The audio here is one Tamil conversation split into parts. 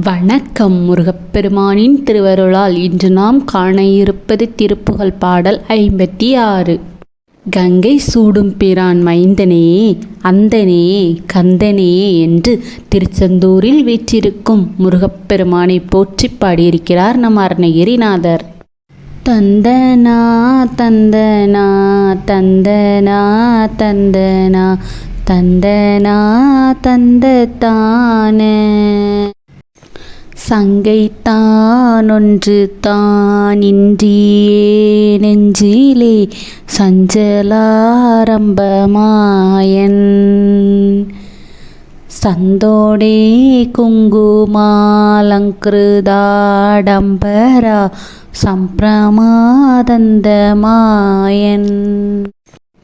வணக்கம் முருகப்பெருமானின் திருவருளால் இன்று நாம் காண இருப்பது திருப்புகழ் பாடல் ஐம்பத்தி ஆறு கங்கை சூடும் பிரான் மைந்தனே அந்தனே கந்தனே என்று திருச்செந்தூரில் வீற்றிருக்கும் முருகப்பெருமானை போற்றி பாடியிருக்கிறார் நம் அருணகிரிநாதர். தந்தனா தந்தனா தந்தனா தந்தனா தந்தனா தந்த தான சங்கைத்தானொன்று தானின்றியே நெஞ்சிலே சஞ்சலாரம்பமாயன். சந்தோடே குங்குமாலங்கிருதாடம்பரா சம்பிரமாதந்தமாயன்.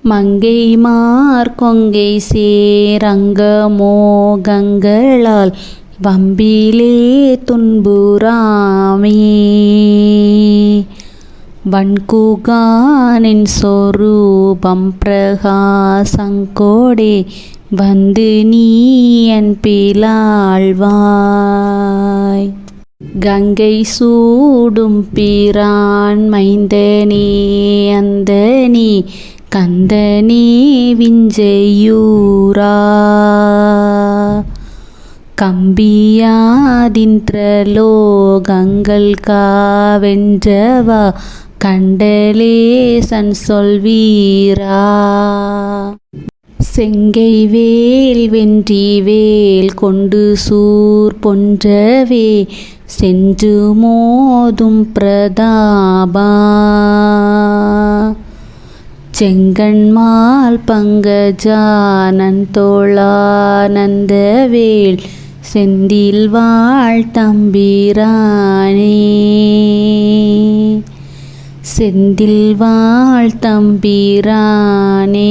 மங்கைமார் கொங்கை சேரங்கமோகங்களால் வம்பிலே துன்புறாமே. வன்குகானின் சொரூபம் பிரகாசங்கோடே வந்து நீ என் பிலாழ்வாய். கங்கை சூடும் பிரான் மைந்தனே அந்த நீ கந்தனே விஞ்சையூரா கம்பியாதின்றலோகங்கள் காவென்றவா? கண்டலேசன் சொல்வீரா? செங்கை வேல் வென்றி வேல் கொண்டு சூர் பொன்றவே சென்று மோதும் பிரதாபா? செங்கண்மால் பங்கஜானன் வேல் செந்தில் வாழ் தம்பிரானே. செந்தில் வாழ் தம்பிரானே.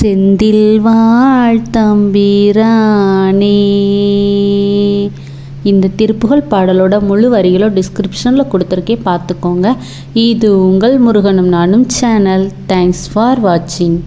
செந்தில் வாழ் தம்பிரானே. இந்த திருப்புகழ் பாடலோட முழு வரிகளோ டிஸ்கிரிப்ஷனில் கொடுத்துருக்கேன் பார்த்துக்கோங்க இது உங்கள் முருகனும் நானும் சேனல் தேங்க்ஸ் ஃபார் வாட்சிங்